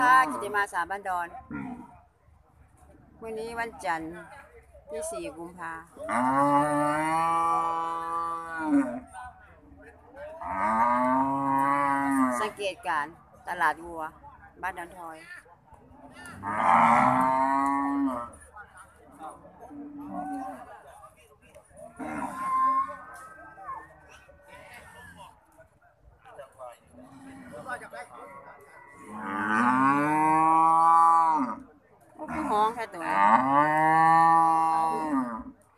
ค่ะกิติมาสามบันดอนวันนี้วันจันทร์ที่สี่กุมภาสังเกตการณ์ตลาดวัว บ้านดอนทอยโอ้คือห้องแค่ตัวนี้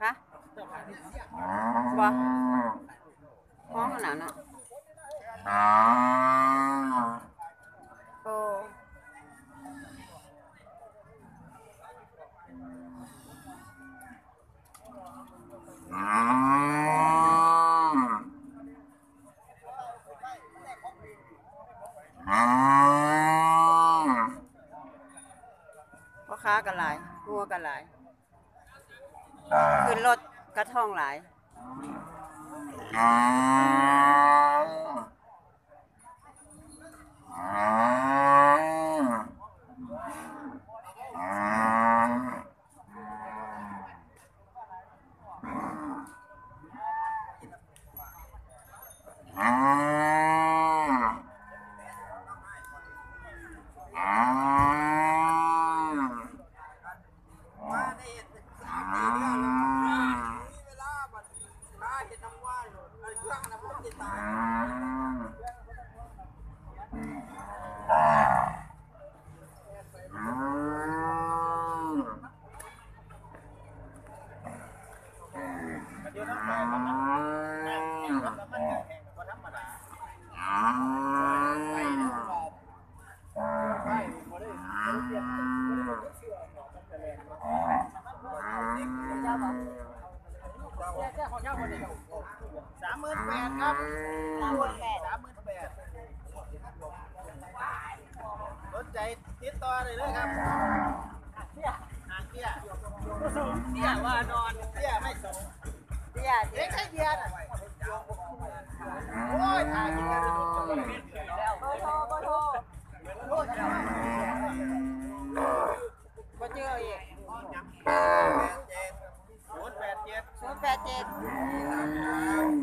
ฮะบ่ห้องขนาดนั้นโอ้ พ่อค้ากันหลายงัวกันหลาย ขึ้นรถกระท่องหลายสามหมื่นแปดครับสามหมื่นแปดสามหมื่นแปดสนใจติดต่อเลยเลยครับหางเตี้ยเตี้ยว่านอนเตี้ยไม่ส่ง เดี๋ยว เด็กใช่เดียน่ะโอ้ยถ่ายกินกันเลย เบอร์โทรเบอร์โทร โอ้ยถ่าย บ่เจออีก ศูนย์แปดเจ็ด ศูนย์แปดเจ็ด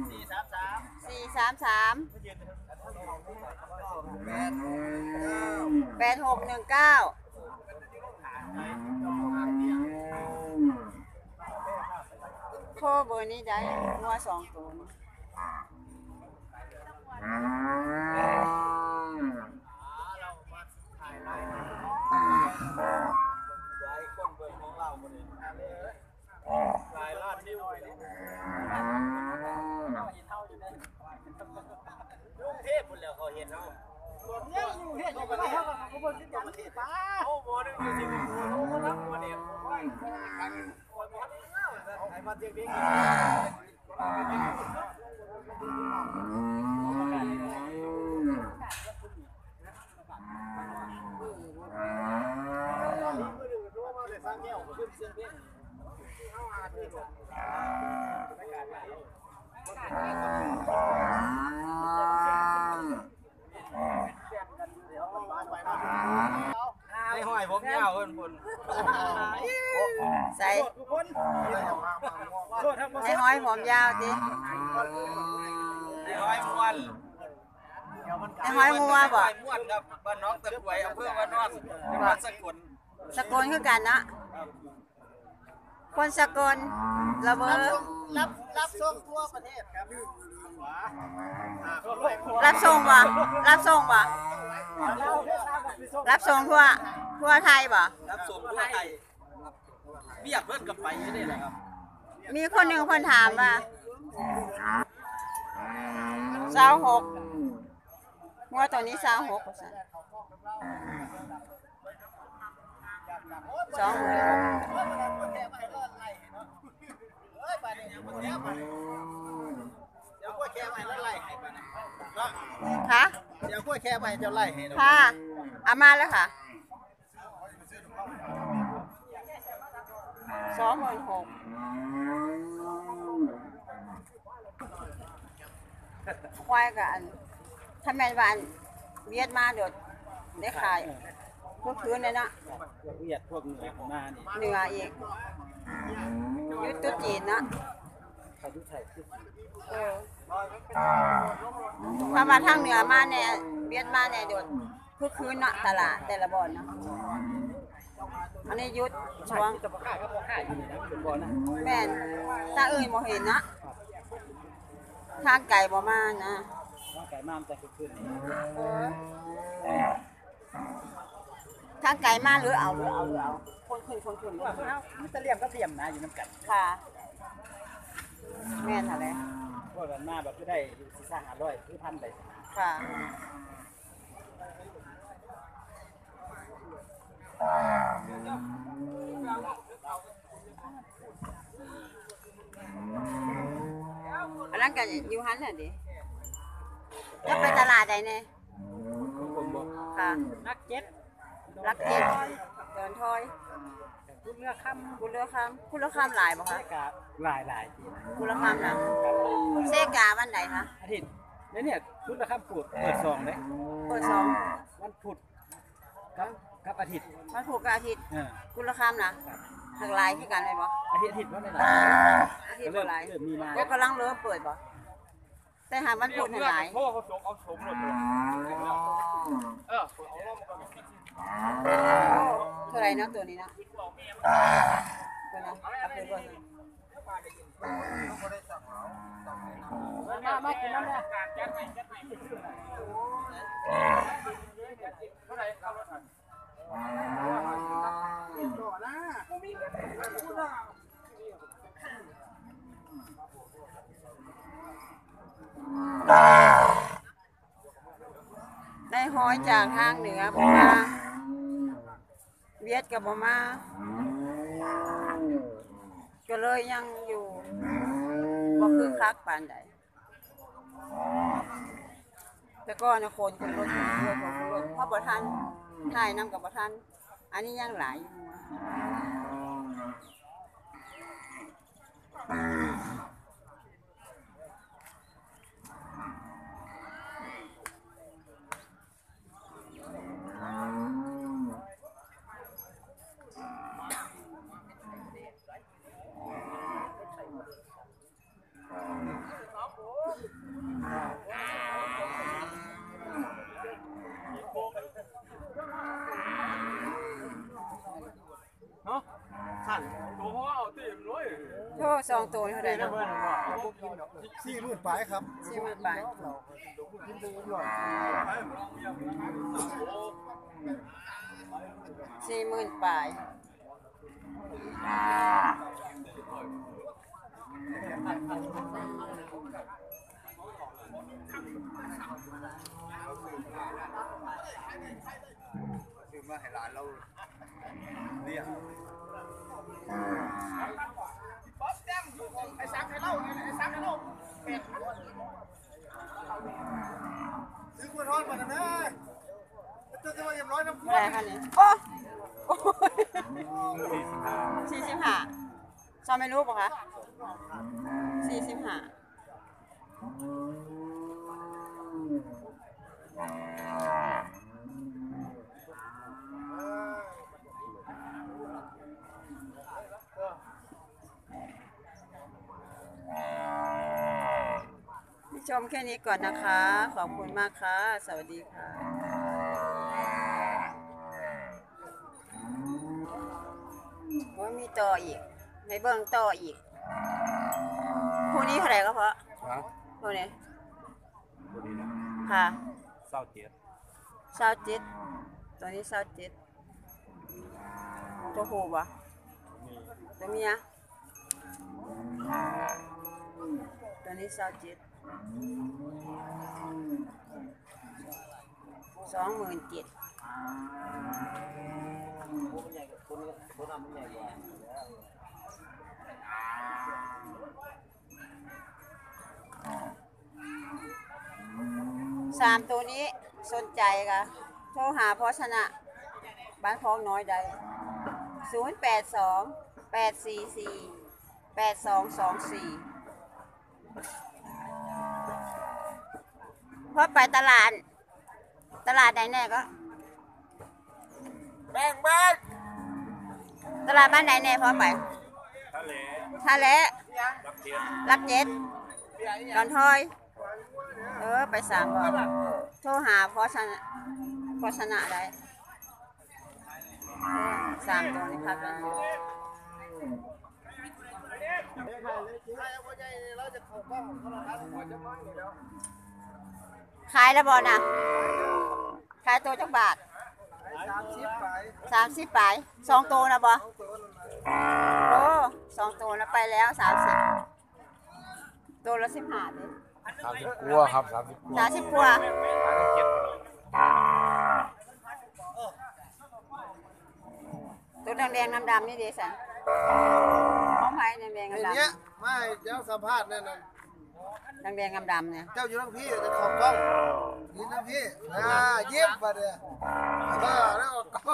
สี่สามสาม สี่สามสามแปด หกหนึ่งเก้าโทรเบอร์นี้ได้งัวสองตัวนี้ เรามาถ่ายไล่ย้ายคนเบิ่งของเราคนนี้ลายลาดนิ้วลุงเทพคนแล้วเขาเห็นเราเนี่ยอยู่เห็นเขาไปเขาเขาเบิ่งที่ต่างประเทศป้าโอ้โหนึกอยู่สิโอ้โหรักคนเดียวโอ้ยโอ้ยมันไอ้มาเตียงดิ้ง ไอ้ห้อยผมยาวเพิ่นพุ่น ใส่ ทุกคนโทษทั้งหมด ไอ้ห้อยผมยาวดิ ไอ้ ห้อยม้วนไอ้ห้อยมัวบ่ไอ้ม้วนครับบ้านน้องตะกวยอำเภอบ้านนอนจังหวัดสกลสกลคือกันเนาะคนสกลระเบอร์รับรับส่งทั่วประเทศครับรับส่งบ่รับส่งบ่รับส่งทั่วทั่วไทยบ่รับส่งทั่วไทยเบียกเพิ่นกับไปอยู่นี่แหละครับมีคนหนึ่งคนถามว่า สาวหกงัวตัวนี้สาวหกสองหมื่นหกค่ะเดี๋ยวกล้วยแค่ไปจะไล่ให้ค่ะเอามาแล้วค่ะสองหมื่นหก ควายกับอันถ้าแม่นวาอันเวียดมาเดี๋ยวได้ขายพวกคืนเลยเนาะพวกเวียดพวกเหนือมานี่เหนืออีกยุดตุ๊จีนเนาะเขาทุกไทยคือเออถ้ามาทางเหนือมาเนี่ยเวียดมาเนี่ยโดนพวกคืนเนาะตลาดแต่ละบ่อนเนาะอันนี้ยุดช่วงจะบ่ค่ายก็บ่ค่ายอยู่นี่นะเป็นบ่อนะแม่นถ้าเอ่ยบ่เห็นเนาะ ทางไก่บ่มานะร่างกายมามแต่คือคืนนี่ทางไก่มาหรือเอาหรือเอาหรือเอาคนขึ้นคนขึ้นว่าเอ้ามันจะเลี่ยมก็เลี่ยมนะอยู่น้ำกันค่ะ แม่นอะไรพวกกันมาแบบคือได้อยู่สี่สห้าร้อยคือพันได้ค่ะ อันนั้นก็อยู่หันน่ะดิจะไปตลาดใดเนี่ยผมบอกค่ะนักเจ็ดรักเจ็บเดินทอยทุกเนื้อค่คุณเลือกคำคุณเลือกคำหลายบ่ำคะให้กาหลายหลายทีนะคุณเลือกคำนะเซกาวันไหนคะอาทิตย์แล้วเนี่ยทุกเนื้อค่ำปวดเปิดซองเลยเปิดสองวันพุธครับครับอาทิตย์วันพุธกับอาทิตย์เออคุณเลือกคำนะ หลากหลายคือกันเลยบ่อาทิตย์อาทิตย์ว่าไม่หลายอาทิตก็ย์เริ่บ่มหลายเริ่มมีนาก็กำลังเริ่มเปิดบ่แต่หาวันพุธให้หลายโทษเขาส่งเอาสมรสเลยเออเอาล่มก่อนเท่าไหรเนาะตัวนี้เนาะตัวนะเอาไปเบิ่งมามากินน้ำเนี่ยไได้ห้อยจากทางเหนือบ่มา เวียดกับบ่มา ก็เลยยังอยู่บ่คือคักปานใดแต่ก็นะคนคนรถคนรถคนรถเพราะบ่ทัน ถ่ายนำกับบ่ทันอันนี้ยังหลายอยู่ โทษสองตัวเท่าไหร่เนาะสี่หมื่นไปครับสี่หมื่นบาทสี่หมื่นปลายคือมาให้ร้านเราเรียก ไอ้ซักให้เล่าไอ้ซักให้เล่า ซื้ อกล้วยทอดมานะแม่จะจะมาเยี่ยมร้อยน้ำเท่าไหร่คะเนี่ยโอ้โอ้ยสี่สิบห้าซอมไม่รู้ปะคะสี่สิบห้า ชมแค่นี้ก่อนนะคะ ขอบคุณมากค่ะ สวัสดีค่ะว่ามีต่ออีกในเบิ้งต่ออีกคู่นี้เท่าไหร่ก็เพราะฮะคู่นี้ตัวนี้นะค่ะเศร้าเจ็ดเศร้าเจ็ดตัวนี้เศร้าเจ็ดตัวผู้ปะตัวเมียตัวนี้เศร้าเจ็ด สองหมื่นเจ็ดสามตัวนี้สนใจกะโทรหาพอชนะ บ้านพ้องน้อยได้ศูนย์แปดสองแปดสี่สี่แปดสองสองสี่ อไปตลาด ตลาดไหนแน่ก็แบ่งแบ่งตลาดบ้านไหนแน่พอไปทะเลทะเลรับเทียนรับเจ็ดดอนทอย เออไปสามก่อนโทรหาพอชนะพอชนะได้เออสามตัวนี้ครับแล้วเราจะเข้ากล้องเขาละครับหัวจะมันอยู่แล้ว ขายแล้วบอนะขายตัวจักบาทสามสิบไปสามสิบไปสองตัวนะบอโอ้สองตัวแล้วไปแล้วสามสิบตัวละสิบห้าดิสามสิบกลัวครับสามสิบกลัวสามสิบกว่าตัวแดงๆดำๆนี่ดิสันห้องไผ่แดงไอ้ๆดำเนี้ยไม่เจ้าสัมภาษณ์แน่น อนๆแดงๆดำๆเนี่ยเจ้าอยู่ทั้งพี่จะเข้ากล้องยินทั้งพี่อ่าเย็บมาเด้อเออแล้วก็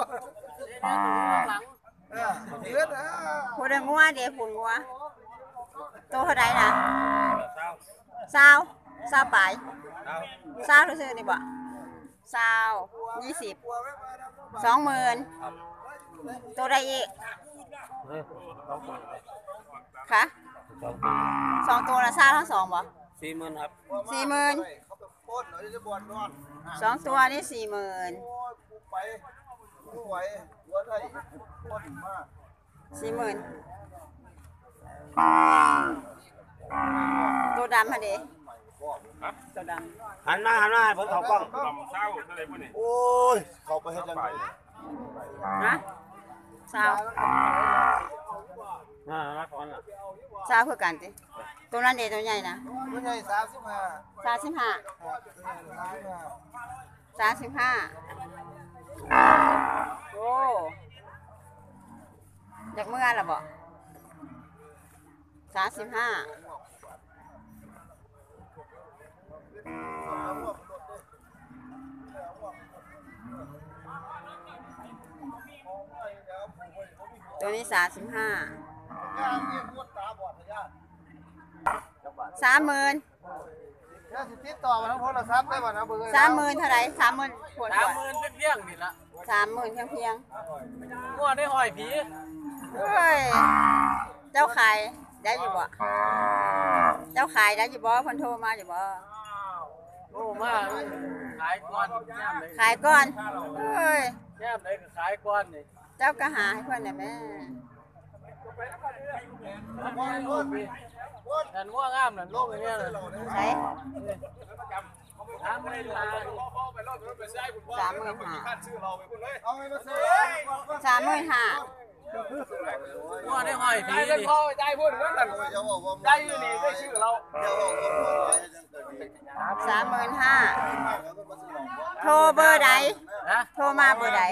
เออเยืดอะพูดงัวเดี๋ยวพูดงัวตัวเท่าไหร่นะเศร้าสาวสาวไปเศร้าสาวรู้สึกนี่บ่สาวยี่สิบสองหมื่นตัวใดอีกคะสองตัวละสาวทั้งสองบ่ สี่หมื่นครับสี่หมื่น เขาไปปล้นเขาจะบวชนอนสองตัวนี่สี่หมื่นโอ้ยกูไปกูไหวหัวไทยปล้นมากสี่หมื่นตัวดำฮะเด้ตัวดหันมาหันมาให้ผมเขากล้อง ลำเศร้าอะไรพวกนี้โอ้ย เขาไปเฮ็ดยังไงำนะสาว มามาก่อนล่ะสาวคือกันติตัวนั้นเด็ตัวใหญ่นะผู้ใหญ่สาสิบห้าสามสิบห้าสามสิบห้าสามสิบห้าโอ้อยากเมื่อละบ่สามสิบห้าตัวนี้สามสิบห้า สามหมื่นย่าสิติดต่อมาทางโทรศัพท์ได้ป่ะนะเบอร์สามหมื่นเท่าไหรสามหมื่นขวดสามหมื่นเพียงๆนี่ละสามหมื่นเพียงเพียงงัวได้หอยผีๆเฮ้ยเจ้าขายได้อยู่บ่เจ้าขายได้อยู่บ่เพันโทรมาอยู่บ่โอ้มาขายก้อนแย่มเลยขายก่อนเฮ้ยแย่มเลยก็ขายก้อนนี่เจ้าก็หาให้เพื่อนหน่อยแม่ แต่งัวงามนั่นโลกอย่างเงี้ยเลยใช้สามหมื่นห้าสามหมื่นห้าสามหมื่นห้างัวได้หอยผีนี่ใจพูดกันอย่าบอกว่าใจอยู่นี่ได้ชื่อเราสามหมื่นห้าโทรเบอร์ใด นะโทรมาเบอร์ใด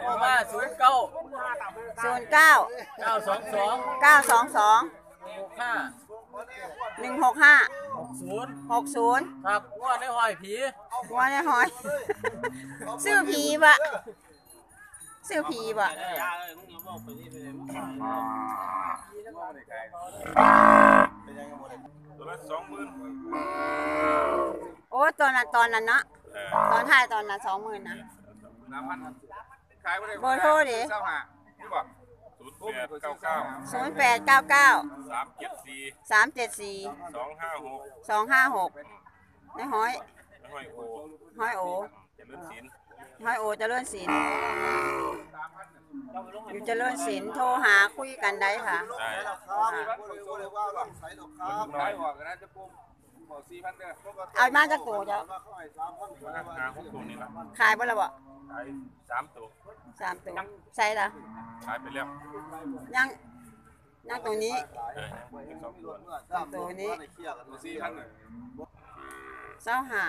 โอ้มาศูนย์เก้าศูนย์เก้าเก้าสองสองเก้าสองสองหกห้าหนึ่งหกห้าหกศูนย์หกศูนย์ครับงัวได้หอยผีหัวในหอยซื้อผีบะซื้อผีบะตัวละสองหมื่นโอ้ตอนนั้นตอนนั้นเนาะตอนท้ายตอนนั้นสองหมื่นนะ สามพันขายไม่ได้เบอร์โทรดิเศร้าหานี่บอกศูนย์แปดเก้าเก้าศูนย์แปดเก้าเก้าสามเจ็ดสี่สามเจ็ดสี่สองห้าหกสองห้าหกในหอย ห้อยโอหอยโอเจริญศิลป์หอยโอเจริญศิลป์อยู่เจริญศิลป์โทรหาคุยกันได้ค่ะ ได้ครับพูดเลยว่าใส่ดอกครับน้อยออกกันนะจะปุ่มบอกสี่พันเด้อเอามาจากตัวจะมาเข้าให้สามพันงานของตัวนี้ละขายบ่ละบ่ ขายสามตัวสามตัวใช่ละขายไปแล้วยังยังตัวนี้เออเป็นสองตัวตัวนี้ตัวสี่พันน่ะเศร้าหา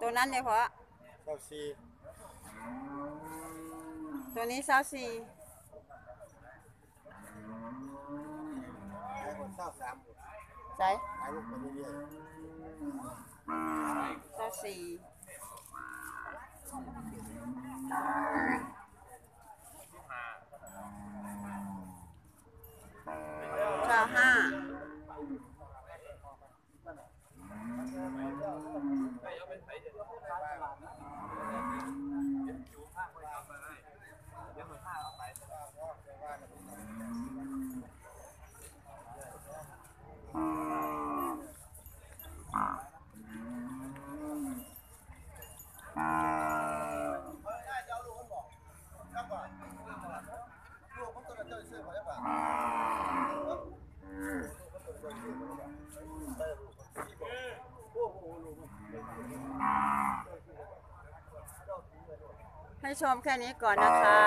ตัวนั้นเนี่ยเพราะเก้าสี่ตัวนี้เศร้าสี่เก้าสามใช่ขายลูกไปเรื่อยเศร้าสี่ เศร้าห้า ให้ชมแค่นี้ก่อนนะคะ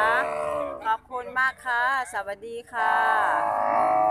ขอบคุณมากค่ะ สวัสดีค่ะ